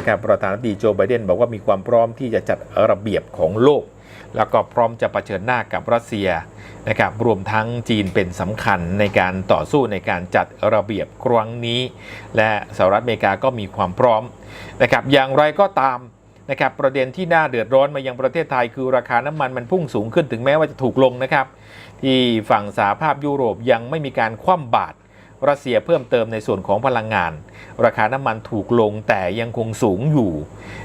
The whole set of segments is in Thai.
นะครับประธานาธิบดีโจไบเดนบอกว่ามีความพร้อมที่จะจัดระเบียบของโลก แล้วก็พร้อมจะะเผชิญหน้ากับรัสเซียนะครับรวมทั้งจีนเป็นสำคัญในการต่อสู้ในการจัดระเบียบครั้งนี้ และสหรัฐอเมริกาก็มีความพร้อมนะครับอย่างไรก็ตามนะครับประเด็นที่น่าเดือดร้อนมายังประเทศไทยคือราคาน้ำมันมันพุ่งสูงขึ้นถึงแม้ว่าจะถูกลงนะครับ ที่ฝั่งสหภาพยุโรปยังไม่มีการคว่ำบาตร รัสเซียเพิ่มเติมในส่วนของพลังงาน ราคาน้ำมันถูกลงแต่ยังคงสูงอยู่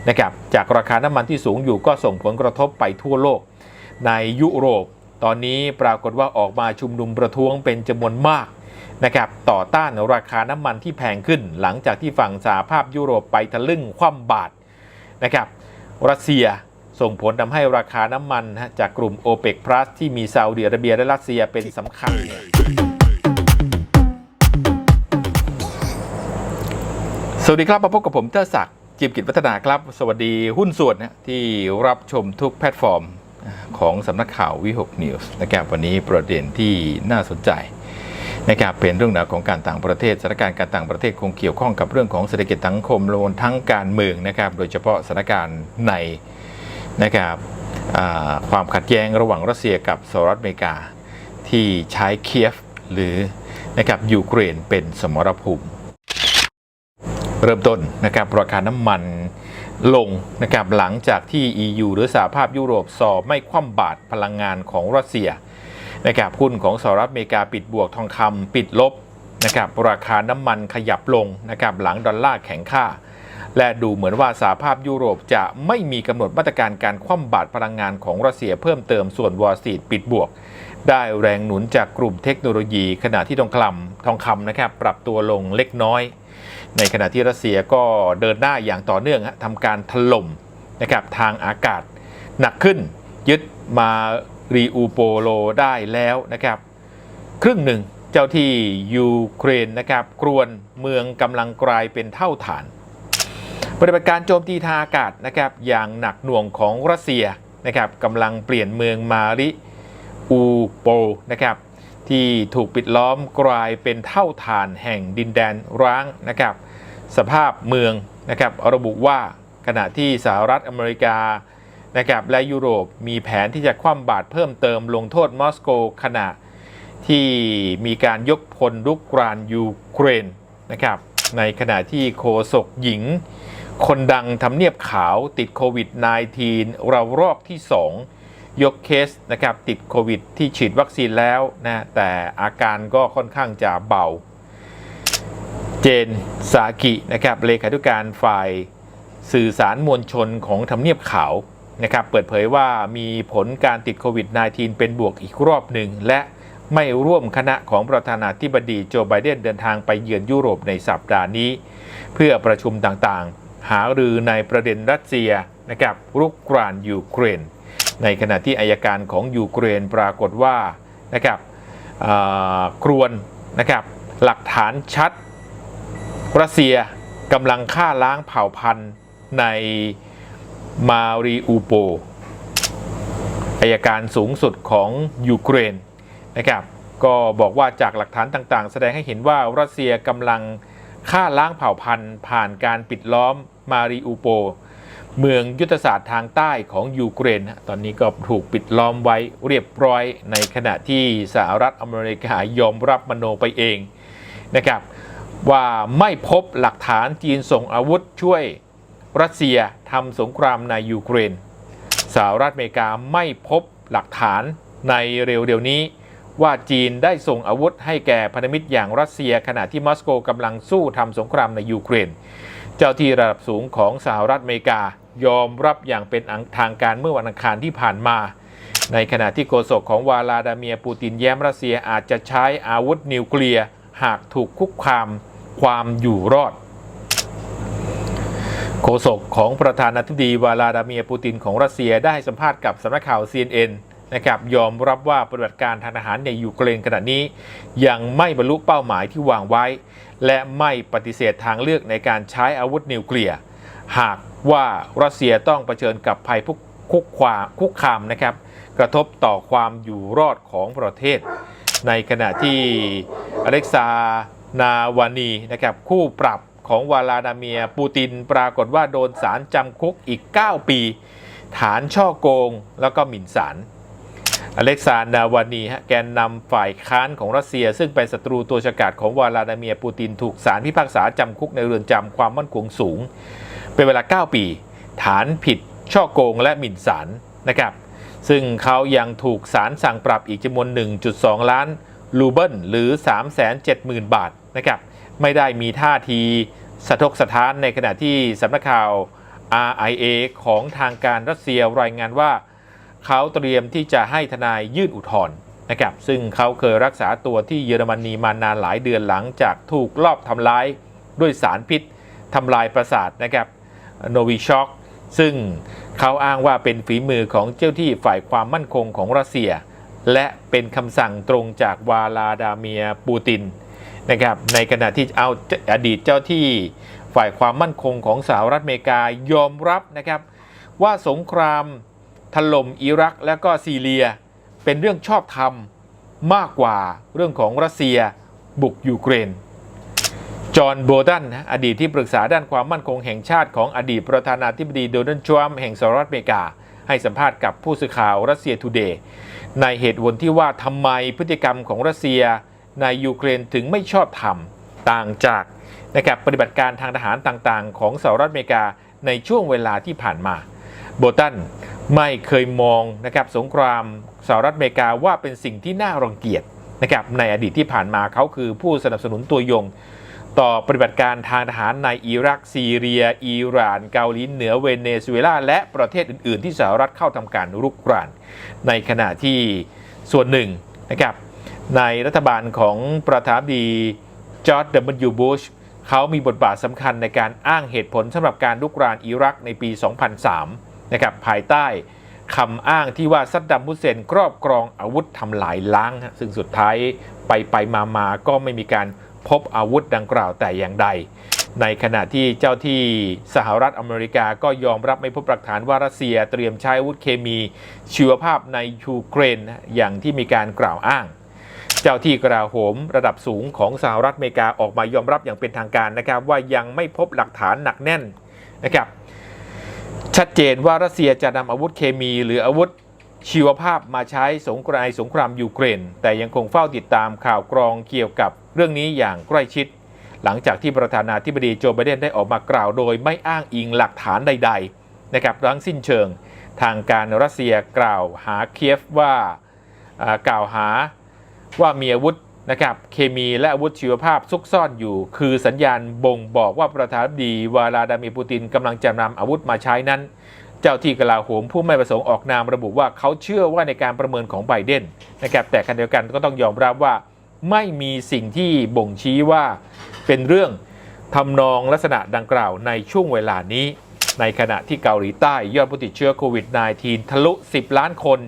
นะครับจากราคาน้ำมันที่สูงอยู่ก็ส่งผลกระทบไปทั่วโลก ในยุโรป ตอนนี้ปรากฏว่าออกมาชุมนุมประท้วงเป็นจำนวนมากนะครับต่อต้านราคาน้ำมันที่แพงขึ้น หลังจากที่ฝั่งสหภาพยุโรปไปทะลึ่งคว่ำบาตรนะครับรัสเซียส่งผลทำให้ราคาน้ำมันจากกลุ่ม o p e c Plus ที่มีซาอุดิอาระเบียและรัสเซียเป็นสำคัญ สวัสดีครับมาพบกับผมเทอศักดิ์จิมกิจวัฒนาครับ สวัสดีหุ้นส่วนนะที่รับชมทุกแพลตฟอร์มของสำนักข่าววิหกนิวส์นะครับวันนี้ประเด็นที่น่าสนใจนะครับเป็นเรื่องราวของการต่างประเทศสถานการณ์การต่างประเทศคงเกี่ยวข้องกับเรื่องของเศรษฐกิจสังคมรวมทั้งการเมืองนะครับ โดยเฉพาะสถานการณ์ในนะครับความขัดแย้งระหว่างรัสเซียกับสหรัฐอเมริกา ที่ใช้เคียฟหรือนะครับยูเครนเป็นสมรภูมิ เริ่มต้นนะครับราคาน้ำมันลงนะครับหลังจากที่ EU หรือสหภาพยุโรปสอบไม่คว่ำบาตรพลังงานของรัสเซียนะครับหุ้นของสหรัฐอเมริกาปิดบวกทองคำปิดลบนะครับราคาน้ำมันขยับลงนะครับหลังดอลลาร์แข็งค่า และดูเหมือนว่าสหภาพยุโรปจะไม่มีกำหนดมาตรการการคว่ำบาตรพลังงานของรัสเซียเพิ่มเติมส่วนวอลสตรีทปิดบวก ได้แรงหนุนจากกลุ่มเทคโนโลยี ขณะที่ทองคำทองคำนะครับปรับตัวลงเล็กน้อย ในขณะที่รัสเซียก็เดินหน้าอย่างต่อเนื่องทำการถล่มนะครับทางอากาศหนักขึ้น ยึดมารีอูโปโลได้แล้วนะครับ ครึ่งหนึ่งเจ้าที่ยูเครนนะครับกรวนเมืองกำลังกลายเป็นเท่าฐาน ปฏิบัติการโจมตีทางอากาศนะครับอย่างหนักหน่วงของรัสเซียนะครับกำลังเปลี่ยนเมืองมาริอูโปนะครับที่ถูกปิดล้อมกลายเป็นเท่าฐานแห่งดินแดนร้างนะครับ สภาพเมืองนะครับระบุว่าขณะที่สหรัฐอเมริกานะครับและยุโรปมีแผนที่จะคว่ำบาตรเพิ่มเติมลงโทษมอสโกขณะที่มีการยกพลรุกรานยูเครนนะครับในขณะที่โฆษกหญิง คนดังทำเนียบขาวติดโควิด -19 เรารอบที่ 2 ยกเคสนะครับติดโควิดที่ฉีดวัคซีนแล้วนะแต่อาการก็ค่อนข้างจะเบา เจนสากินะครับเลขาธิการฝ่ายสื่อสารมวลชนของทำเนียบขาวนะครับเปิดเผยว่ามีผลการติดโควิด -19 เป็นบวกอีกรอบหนึ่ง และไม่ร่วมคณะของประธานาธิบดีโจไบเดนเดินทางไปเยือนยุโรปในสัปดาห์นี้ เพื่อประชุมต่างๆ หารือในประเด็นรัสเซียนะครับรุกรานยูเครน ในขณะที่อายการของยูเครนปรากฏว่านะครับอ่ากรวนนะครับหลักฐานชัด รัสเซียกำลังฆ่าล้างเผ่าพันธุ์ในมาริอูโปอายการสูงสุดของยูเครนนะครับก็บอกว่าจากหลักฐานต่างๆ แสดงให้เห็นว่ารัสเซียกำลังฆ่าล้างเผ่าพันธุ์ ผ่านการปิดล้อมมาริอูโป เมืองยุทธศาสตร์ทางใต้ของยูเครน ตอนนี้ก็ถูกปิดล้อมไว้เรียบร้อยในขณะที่สหรัฐอเมริกายอมรับมโนไปเองนะครับ ว่าไม่พบหลักฐานจีนส่งอาวุธช่วยรัสเซียทำสงครามในยูเครนสหรัฐอเมริกาไม่พบหลักฐานในเร็วๆนี้ ว่าจีนได้ส่งอาวุธให้แก่พันธมิตรอย่างรัสเซีย ขณะที่มอสโกกำลังสู้ทำสงครามในยูเครน เจ้าที่ระดับสูงของสหรัฐอเมริกายอมรับอย่างเป็นทางการเมื่อวันอังคารที่ผ่านมา ในขณะที่โฆษกของวาลาดาเมียปูตินแย้มรัสเซียอาจจะใช้อาวุธนิวเคลียร์หากถูกคุกคาม ความอยู่รอด โฆษกของประธานาธิบดีวลาดาเมียร์ปูตินของรัสเซียได้ให้สัมภาษณ์กับสำนักข่าว CNN นะครับยอมรับว่าปฏิบัติการทางทหารในยูเครนขณะนี้ ยังไม่บรรลุเป้าหมายที่วางไว้ และไม่ปฏิเสธทางเลือกในการใช้อาวุธนิวเคลียร์หากว่ารัสเซียต้องเผชิญกับภัยคุกคุกความคุกคามนะครับกระทบต่อความอยู่รอดของประเทศ ในขณะที่อเล็กซา นาวานีนะครับคู่ปรับของวลาดาเมียปูตินปรากฏว่าโดนสารจำคุกอีก 9 ปี ฐานช่อโกงแล้วก็หมิ่นศาลอเล็กซานดาวานีฮะแกนนำฝ่ายค้านของรัสเซีย ซึ่งเป็นศัตรูตัวฉกาจของวลาดาเมียร์ปูตินถูกศาลพิพากษาจำคุกในเรือนจำความมั่นคงสูง เป็นเวลา 9 ปี ฐานผิด ช่อโกงและหมิ่นศาลนะครับ ซึ่งเขายังถูกศาลสั่งปรับอีกจำนวน 1.2 ล้าน รูเบิลหรือ 370,000 บาทนะครับไม่ได้มีท่าทีสะทกสะท้านในขณะที่สำนักข่าว RIA ของทางการรัสเซียรายงานว่า เขาเตรียมที่จะให้ทนายยื่นอุทธรณ์นะครับซึ่งเขาเคยรักษาตัวที่เยอรมนีมานานหลายเดือนหลังจากถูกลอบทำร้ายด้วยสารพิษทำลายประสาทนะครับโนวิช็อกซึ่งเขาอ้างว่าเป็นฝีมือของเจ้าที่ฝ่ายความมั่นคงของรัสเซีย และเป็นคำสั่งตรงจากวาลาดาเมียปูตินนะครับในขณะที่เอาอดีตเจ้าที่ฝ่ายความมั่นคงของสหรัฐอเมริกายอมรับนะครับ ว่าสงครามถล่มอิรักและก็ซีเรีย เป็นเรื่องชอบธรรมมากกว่าเรื่องของรัสเซียบุกยูเครน จอห์นโบตันนะอดีตที่ปรึกษาด้านความมั่นคงแห่งชาติของอดีตประธานาธิบดีโดนัลด์ทรัมป์แห่งสหรัฐอเมริกา ให้สัมภาษณ์กับผู้สื่อข่าวรัสเซียทูเดย์ ในเหตุผลที่ว่าทำไมพฤติกรรมของรัสเซียในยูเครนถึงไม่ชอบธรรมต่างจากนะครับปฏิบัติการทางทหารต่างๆ ของสหรัฐอเมริกาในช่วงเวลาที่ผ่านมา โบตันไม่เคยมองนะครับสงครามสหรัฐอเมริกาว่าเป็นสิ่งที่น่ารังเกียจนะครับในอดีตที่ผ่านมาเขาคือผู้สนับสนุนตัวยง ต่อปฏิบัติการทางทหารในอิรัก ซีเรีย อิหร่าน เกาหลีเหนือเวเนซุเอลา และประเทศอื่น ๆ ที่สหรัฐเข้าทำการรุกราน ในขณะที่ส่วนหนึ่งนะครับในรัฐบาลของประธานดีจอร์ดับเบิลยูบุชเขามีบทบาทสำคัญในการอ้างเหตุผลสำหรับการรุกรานอิรักในปี 2003 นะครับภายใต้คำอ้างที่ว่าซัดดัมฮุเซนครอบครองอาวุธทำลายล้าง ซึ่งสุดท้ายไปไปมามาก็ไม่มีการ พบอาวุธดังกล่าวแต่อย่างใด ในขณะที่เจ้าที่สหรัฐอเมริกาก็ยอมรับไม่พบหลักฐานว่ารัสเซียเตรียมใช้อาวุธเคมีชีวภาพในยูเครนอย่างที่มีการกล่าวอ้างเจ้าที่กราโหมระดับสูงของสหรัฐอเมริกาออกมายอมรับอย่างเป็นทางการนะครับ ว่ายังไม่พบหลักฐานหนักแน่นนะครับ ชัดเจนว่ารัสเซียจะนำอาวุธเคมีหรืออาวุธ ชีวภาพมาใช้สงครามสงครามยูเครน แต่ยังคงเฝ้าติดตามข่าวกรองเกี่ยวกับเรื่องนี้อย่างใกล้ชิด หลังจากที่ประธานาธิบดีโจไบเดนได้ออกมากล่าวโดยไม่อ้างอิงหลักฐานใด ๆ นะครับทั้งสิ้นเชิง ทางการรัสเซียกล่าวหาเคียฟว่าอ่ากล่าวหาว่ามีอาวุธนะครับเคมีและอาวุธชีวภาพซุกซ่อนอยู่ คือสัญญาณบ่งบอกว่าประธานาธิบดีวลาดามิร์ปูตินกำลังจะนำอาวุธมาใช้นั้น เจ้าที่กลาโหมผู้ไม่ประสงค์ออกนามระบุว่าเขาเชื่อว่าในการประเมินของไบเดนนะครับแต่ขณะเดียวกันก็ต้องยอมรับว่าไม่มีสิ่งที่บ่งชี้ว่าเป็นเรื่องทำนองลักษณะดังกล่าวในช่วงเวลานี้ ในขณะที่เกาหลีใต้ยอดผู้ติดเชื้อโควิด -19 ทะลุ 10 ล้านคน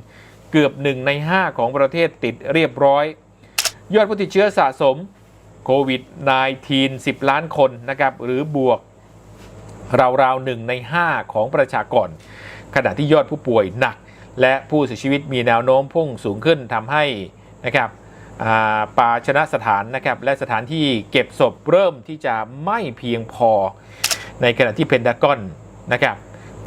เกือบ 1 ใน 5 ของประเทศติดเรียบร้อย ยอดผู้ติดเชื้อสะสมโควิด -19 10 ล้านคนนะครับหรือบวก ราวๆหนึ่งใน 5 ของประชากร ขณะที่ยอดผู้ป่วยหนัก และผู้เสียชีวิตมีแนวโน้มพุ่งสูงขึ้นทำให้นะครับอ่าปาชนะสถานนะครับและสถานที่เก็บศพเริ่มที่จะไม่เพียงพอ ในขณะที่เพนทากอนนะครับ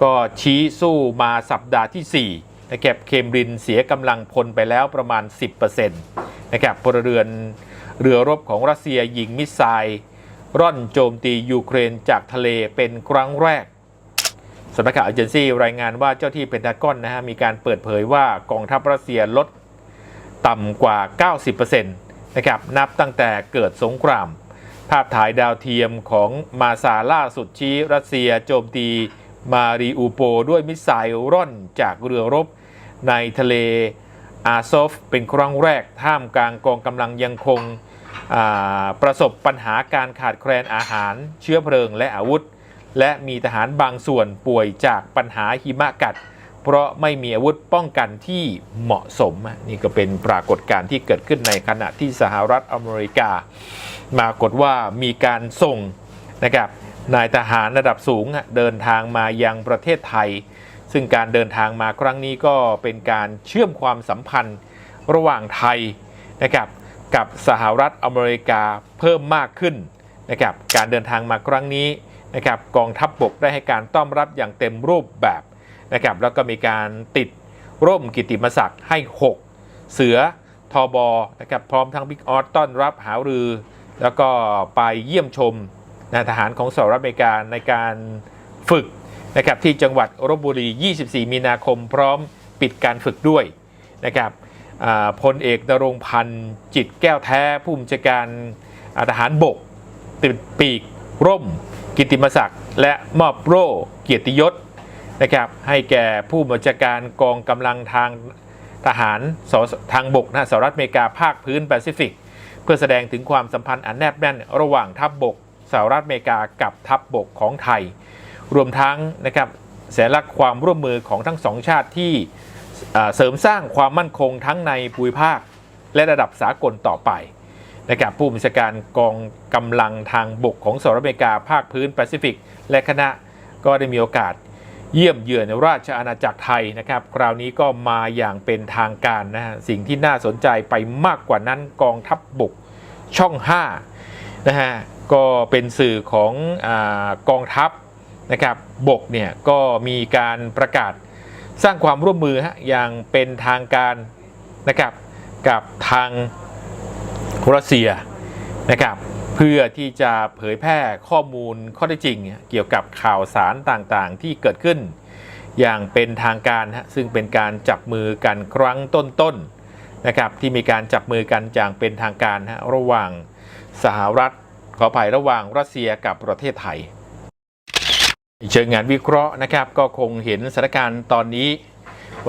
ก็ชี้สู้มาสัปดาห์ที่4นะครับเคมบรินเสียกำลังพลไปแล้วประมาณ 10%นะครับพลเรือนเรือรบของรัสเซียยิงมิสไซล์ ร่อนโจมตียูเครนจากทะเลเป็นครั้งแรกสำนักข่าวเอเจนซี่รายงานว่าเจ้าที่เพนทากอนนะฮะมีการเปิดเผยว่ากองทัพรัสเซียลดต่ำกว่า 90%นะครับนับตั้งแต่เกิดสงคราม ภาพถ่ายดาวเทียมของมาซาล่าสุดชี้รัสเซียโจมตีมาริอูโปด้วยมิสไซล์ร่อนจากเรือรบ ในทะเลอาซอฟเป็นครั้งแรกท่ามกลางกองกำลังยังคง ประสบปัญหาการขาดแคลนอาหาร เชื้อเพลิงและอาวุธ และมีทหารบางส่วนป่วยจากปัญหาหิมะกัด เพราะไม่มีอาวุธป้องกันที่เหมาะสม นี่ก็เป็นปรากฏการณ์ที่เกิดขึ้นในขณะที่สหรัฐอเมริกาปรากฏว่ามีการส่งนะครับนายทหารระดับสูงเดินทางมายังประเทศไทย ซึ่งการเดินทางมาครั้งนี้ก็เป็นการเชื่อมความสัมพันธ์ระหว่างไทยนะครับ กับสหรัฐอเมริกาเพิ่มมากขึ้นนะครับการเดินทางมาครั้งนี้นะครับกองทัพบบกได้ให้การต้อนรับอย่างเต็มรูปแบบนะครับแล้วก็มีการติดร่มกิตติมศักดิ์ให้ 6 เสือทอบอนะครับพร้อมทั้งบิ๊กออสต้อนรับหารือ แล้วก็ไปเยี่ยมชมนะทหารของสหรัฐอเมริกาในการฝึกนะครับที่จังหวัดลบบุรี 24 มีนาคมพร้อมปิดการฝึกด้วยนะครับ พลเอกนรงพันธ์จิตแก้วแท้ ผู้บัญชาการทหารบกติดปีกร่ม กิติมศักดิ์และมอบโล่เกียรติยศนะครับให้แก่ผู้บัญชาการกองกำลังทางทหารสทางบกนะสหรัฐอเมริกาภาคพื้นแปซิฟิก เพื่อแสดงถึงความสัมพันธ์อันแนบแน่น ระหว่างทัพบบกสหรัฐอเมริกากับทัพบบกของไทย รวมทั้งนะครับแสลักความร่วมมือของทั้งสองชาติที่ เสริมสร้างความมั่นคงทั้งในภูมิภาค และระดับสากลต่อไปนะครับผู้บัญชาการกองกำลังทางบกของสหรัฐอเมริกาภาคพื้นแปซิฟิก และคณะก็ได้มีโอกาสเยี่ยมเยือนราชอาณาจักรไทยนะครับ คราวนี้ก็มาอย่างเป็นทางการนะฮะสิ่งที่น่าสนใจไปมากกว่านั้นกองทัพบบกช่อง5นะฮะก็เป็นสื่อของอกองทัพนะครับบกเนี่ยก็มีการประกาศ สร้างความร่วมมือฮะอย่างเป็นทางการนะครับกับทางรัสเซียนะครับเพื่อที่จะเผยแพร่ข้อมูลข้อเท็จจริง เกี่ยวกับข่าวสารต่างๆ ที่เกิดขึ้น อย่างเป็นทางการฮะซึ่งเป็นการจับมือกันครั้งต้นๆนะครับที่มีการจับมือกันอย่างเป็นทางการฮะระหว่างสหรัฐขออภัยระหว่างรัสเซียกับประเทศไทย เชิงงานวิเคราะห์นะครับก็คงเห็นสถานการณ์ตอนนี้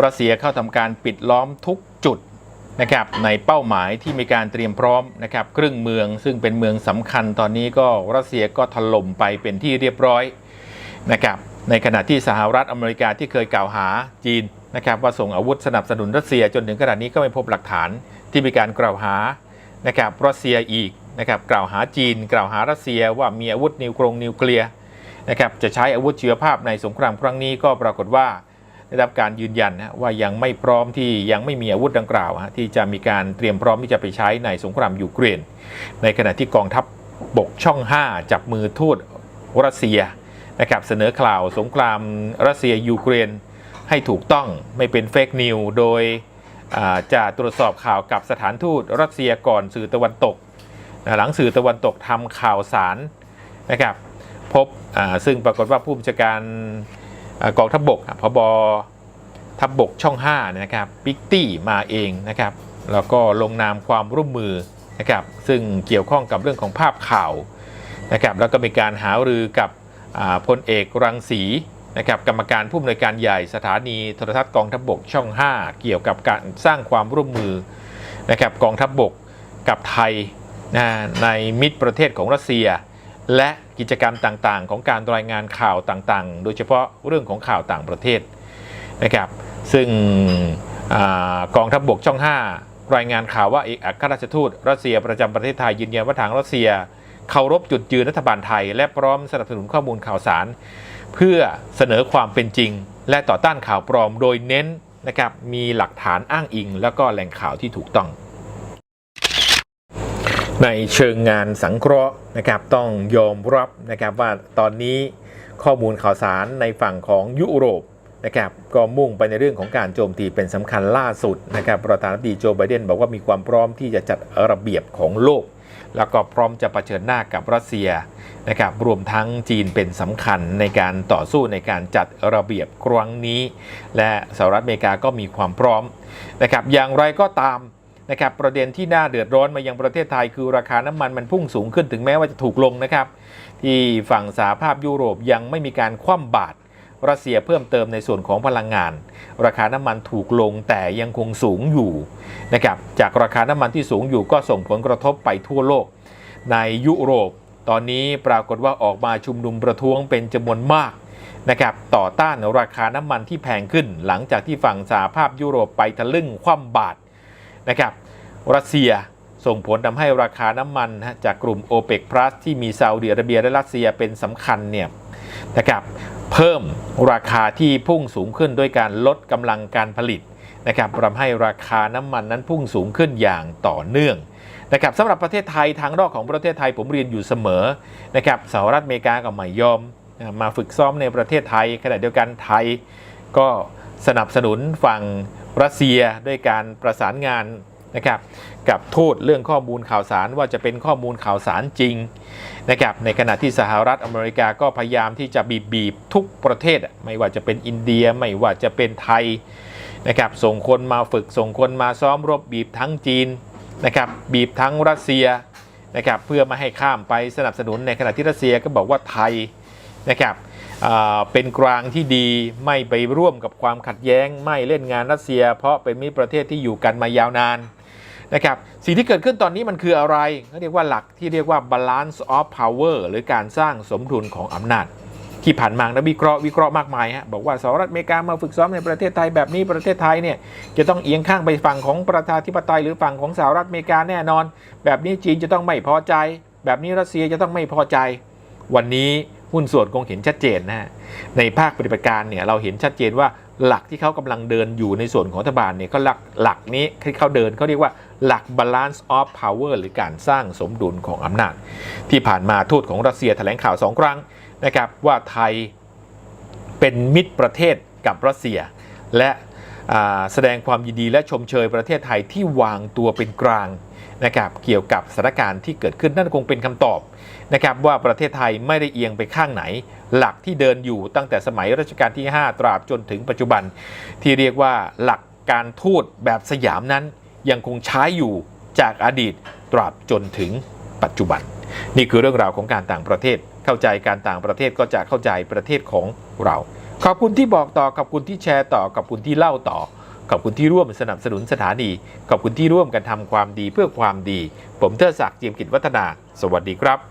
รัสเซียเข้าทำการปิดล้อมทุกจุดนะครับในเป้าหมายที่มีการเตรียมพร้อมนะครับครึ่งเมืองซึ่งเป็นเมืองสำคัญตอนนี้ก็รัสเซียก็ถล่มไปเป็นที่เรียบร้อยนะครับในขณะที่สหรัฐอเมริกาที่เคยกล่าวหาจีนนะครับว่าส่งอาวุธสนับสนุนรัสเซียจนถึงขณะนี้ก็ไม่พบหลักฐานที่มีการกล่าวหานะครับรัสเซียอีกนะครับกล่าวหาจีน กล่าวหารัสเซียว่ามีอาวุธนิวกรงนิวเคลียร์ นะครับจะใช้อาวุธเชีวภาพในสงครามครั้งนี้ก็ปรากฏว่าได้รับการยืนยันนะว่ายังไม่พร้อมที่ยังไม่มีอาวุธดังกล่าวฮะที่จะมีการเตรียมพร้อมที่จะไปใช้ในสงครามยูเครน ในขณะที่กองทัพบกช่อง 5 จับมือทูตรัสเซียนะครับเสนอข่าวสงครามรัสเซียยูเครน ให้ถูกต้องไม่เป็นเฟกนิวโดยจะตรวจสอบข่าวกับสถานทูตรัสเซียก่อนสื่อตะวันตก หลังสื่อตะวันตกทำข่าวสารนะครับ พบซึ่งปรากฏว่าผู้บัญชาการอกองทัพบบกอะพบทัพบบกช่อง5นยนะครับปิกตี้มาเองนะครับแล้วก็ลงนามความร่วมมือนะครับซึ่งเกี่ยวข้องกับเรื่องของภาพข่าวนะครับแล้วก็มีการหารือกับพลเอกรังสีนะครับกรรมการผู้อำนวยการใหญ่สถานีโทรทัศน์กองทัพบบกช่อง 5 เกี่ยวกับการสร้างความร่วมมือนะครับกองทัพบบกกับไทยนะในมิตรประเทศของรัสเซีย และ กิจกรรมต่างๆ ของการรายงานข่าวต่างๆ โดยเฉพาะเรื่องของข่าวต่างประเทศนะครับ ซึ่งอกองทัพบบกช่อง 5 รายงานข่าวว่าเอกอัครราชทูตรัสเซียประจำประเทศไทยยืนยันว่าทางรัสเซียเคารพจุดยืนรัฐบาลไทย และพร้อมสนับสนุนข้อมูลข่าวสาร เพื่อเสนอความเป็นจริง และต่อต้านข่าวปลอมโดยเน้นนะครับมีหลักฐานอ้างอิง แล้วก็แหล่งข่าวที่ถูกต้อง ในเชิงงานสังเคราะห์นะครับต้องยอมรับนะครับว่าตอนนี้ข้อมูลข่าวสารในฝั่งของยุโรปนะครับก็มุ่งไปในเรื่องของการโจมตีเป็นสำคัญล่าสุดนะครับประธานาธิบดีโจไบเดนบอกว่ามีความพร้อมที่จะจัดระเบียบของโลก แล้วก็พร้อมจะะเผชิญหน้ากับรัสเซียนะครับรวมทั้งจีนเป็นสำคัญในการต่อสู้ในการจัดระเบียบครั้งนี้ และสหรัฐอเมริกาก็มีความพร้อมนะครับอย่างไรก็ตาม นะครับประเด็นที่น่าเดือดร้อนมายังประเทศไทยคือราคาน้ำมันมันพุ่งสูงขึ้นถึงแม้ว่าจะถูกลงนะครับ ที่ฝั่งสหภาพยุโรปยังไม่มีการคว่ำบาตรรัสเซียเพิ่มเติมในส่วนของพลังงาน ราคาน้ำมันถูกลงแต่ยังคงสูงอยู่นะครับจากราคาน้ำมันที่สูงอยู่ก็ส่งผลกระทบไปทั่วโลก ในยุโรป ตอนนี้ปรากฏว่าออกมาชุมนุมประท้วงเป็นจำนวนมากนะครับต่อต้านราคาน้ำมันที่แพงขึ้น หลังจากที่ฝั่งสหภาพยุโรปไปทะลึ่งคว่ำบาตรนะครับ รัสเซียส่งผลทำให้ราคาน้ำมันจากกลุ่ม o p e c Plus ที่มีซาอุดิอาระเบียและรัสเซียเป็นสำคัญเนี่ยนะครับเพิ่มราคาที่พุ่งสูงขึ้นด้วยการลดกำลังการผลิตนะครับทำให้ราคาน้ำมันนั้นพุ่งสูงขึ้นอย่างต่อเนื่องนะครับสำหรับประเทศไทยทางรอกของประเทศไทยผมเรียนอยู่เสมอนะครับสหรัฐอเมริกาก็ไม่ยอมมาฝึกซ้อมในประเทศไทยขณะเดียวกันไทยก็สนับสนุนฝั่งรัสเซียด้วยการประสานงาน นะครับกับทูตเรื่องข้อมูลข่าวสารว่าจะเป็นข้อมูลข่าวสารจริงนะครับในขณะที่สหรัฐอเมริกาก็พยายามที่จะบีบบีบทุกประเทศ ไม่ว่าจะเป็นอินเดียไม่ว่าจะเป็นไทยนะครับส่งคนมาฝึกส่งคนมาซ้อมรบบีบทั้งจีนนะครับบีบทั้งรัสเซียนะครับเพื่อไมาให้ข้ามไปสนับสนุนในขณะที่รัสเซียก็บอกว่าไทยนะครับเป็นกลางที่ดีไม่ไปร่วมกับความขัดแย้ง ไม่เล่นงานรัสเซีย เพราะเป็นมิตรประเทศที่อยู่กันมายาวนาน นะครับสิ่งที่เกิดขึ้นตอนนี้มันคืออะไรเขาเรียกว่าหลักที่เรียกว่า balance of power หรือการสร้างสมดุลของอำนาจที่ผ่านมานักวิเคราะห์วิเคราะห์มากมายฮะบอกว่าสหรัฐอเมริกามาฝึกซ้อมในประเทศไทยแบบนี้ประเทศไทยเนี่ยจะต้องเอียงข้างไปฝั่งของประชาธิปไตยหรือฝั่งของสหรัฐอเมริกาแน่นอน แบบนี้จีนจะต้องไม่พอใจ แบบนี้รัสเซียจะต้องไม่พอใจ วันนี้หุ้นส่วนคงเห็นชัดเจนนะฮะในภาคปฏิบัติการเนี่ยเราเห็นชัดเจนว่า หลักที่เขากำลังเดินอยู่ในส่วนของรัฐบาลเนี่ยก็หลักหลักนี้ที่เขาเดินเขาเรียกว่าหลัก balance of power หรือการสร้างสมดุลของอำนาจ ที่ผ่านมาทูตของรัสเซียแถลงข่าวสองครั้งนะครับว่าไทยเป็นมิตรประเทศกับรัสเซีย และแสดงความยินดีและชมเชยประเทศไทยที่วางตัวเป็นกลางนะครับเกี่ยวกับสถานการณ์ที่เกิดขึ้นนั่นคงเป็นคำตอบ นะครับว่าประเทศไทยไม่ได้เอียงไปข้างไหน หลักที่เดินอยู่ตั้งแต่สมัยรัชกาลที่ 5 ตราบจนถึงปัจจุบัน ที่เรียกว่าหลักการทูตแบบสยามนั้น ยังคงใช้อยู่จากอดีตตราบจนถึงปัจจุบัน นี่คือเรื่องราวของการต่างประเทศ เข้าใจการต่างประเทศก็จะเข้าใจประเทศของเรา ขอบคุณที่บอกต่อขอบคุณที่แชร์ต่อขอบคุณที่เล่าต่อขอบคุณที่ร่วมสนับสนุนสถานี ขอบคุณที่ร่วมกันทำความดีเพื่อความดี ผมเทอศักดิ์เจียมกิจวัฒนา สวัสดีครับ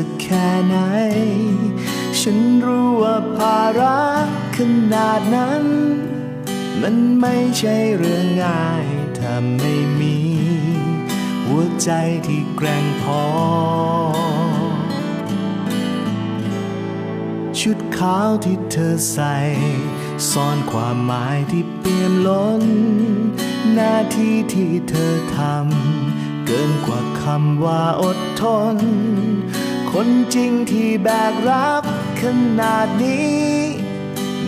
สักแค่ไหน ฉันรู้ว่าภาระขนาดนั้น มันไม่ใช่เรื่องง่าย ถ้าไม่มี หัวใจที่แกร่งพอ ชุดขาวที่เธอใส่ ซ่อนความหมายที่เปี่ยมล้น หน้าที่ที่เธอทำเกินกว่าคำว่าอดทน คนจริงที่แบกรับขนาดนี้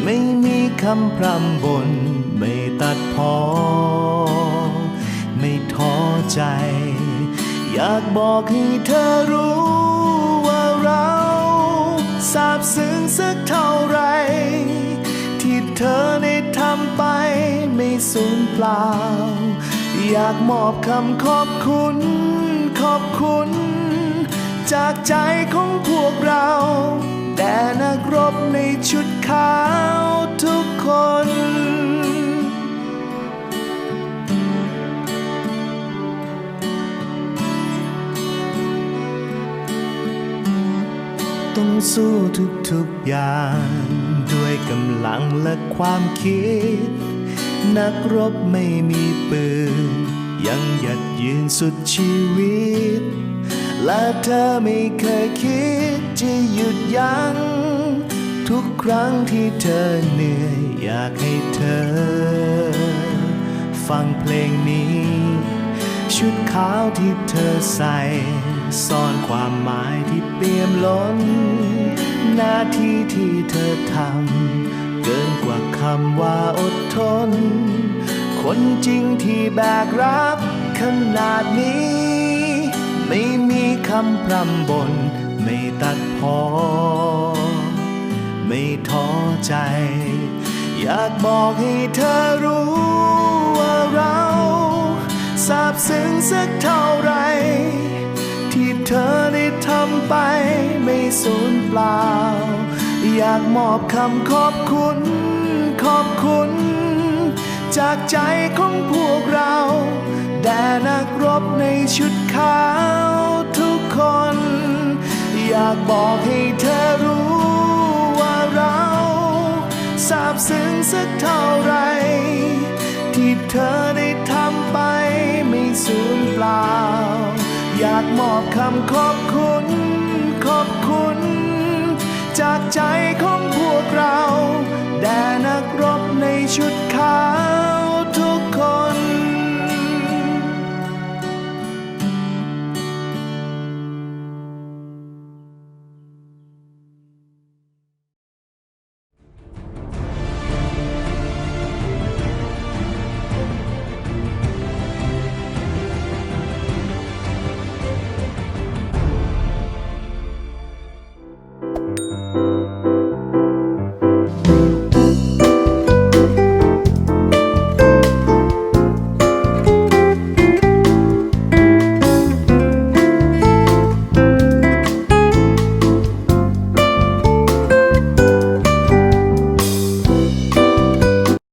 ไม่มีคำพร่ำบน ไม่ตัดพอ ไม่ท้อใจ อยากบอกให้เธอรู้ว่าเราซาบซึ้งสักเท่าไร ที่เธอได้ทำไปไม่สูญเปล่า อยากมอบคำขอบคุณ ขอบคุณ จากใจของพวกเราแด่นักรบในชุดขาวทุกคน ต้องสู้ทุกๆอย่าง ด้วยกำลังและความคิด นักรบไม่มีปืน ยังหยัดยืนสุดชีวิต และเธอไม่เคยคิดจะหยุดยัง้งทุกครั้งที่เธอเหนื่อยอยากให้เธอ ฟังเพลงนี้ ชุดขาวที่เธอใส่ซ่อนความหมายที่เปี่ยมล้น หน้าที่ที่เธอทำเกินกว่าคำว่าอดทน คนจริงที่แบกรับขนาดนี้ ไม่มีคำพร่ำบน ไม่ตัดพอ ไม่ท้อใจ อยากบอกให้เธอรู้ว่าเราซาบซึ้งสักเท่าไร ที่เธอได้ทำไปไม่สูญเปล่า อยากมอบคำขอบคุณ ขอบคุณ จากใจของพวกเรา แด่นักรบในชุด ขาทุกคน อยากบอกให้เธอรู้ว่าเราซาบซึ้งสักเท่าไร ที่เธอได้ทำไปไม่สูญเปล่า อยากมอบคำขอบคุณ ขอบคุณ จากใจของพวกเรา แด่นักรบในชุดขาว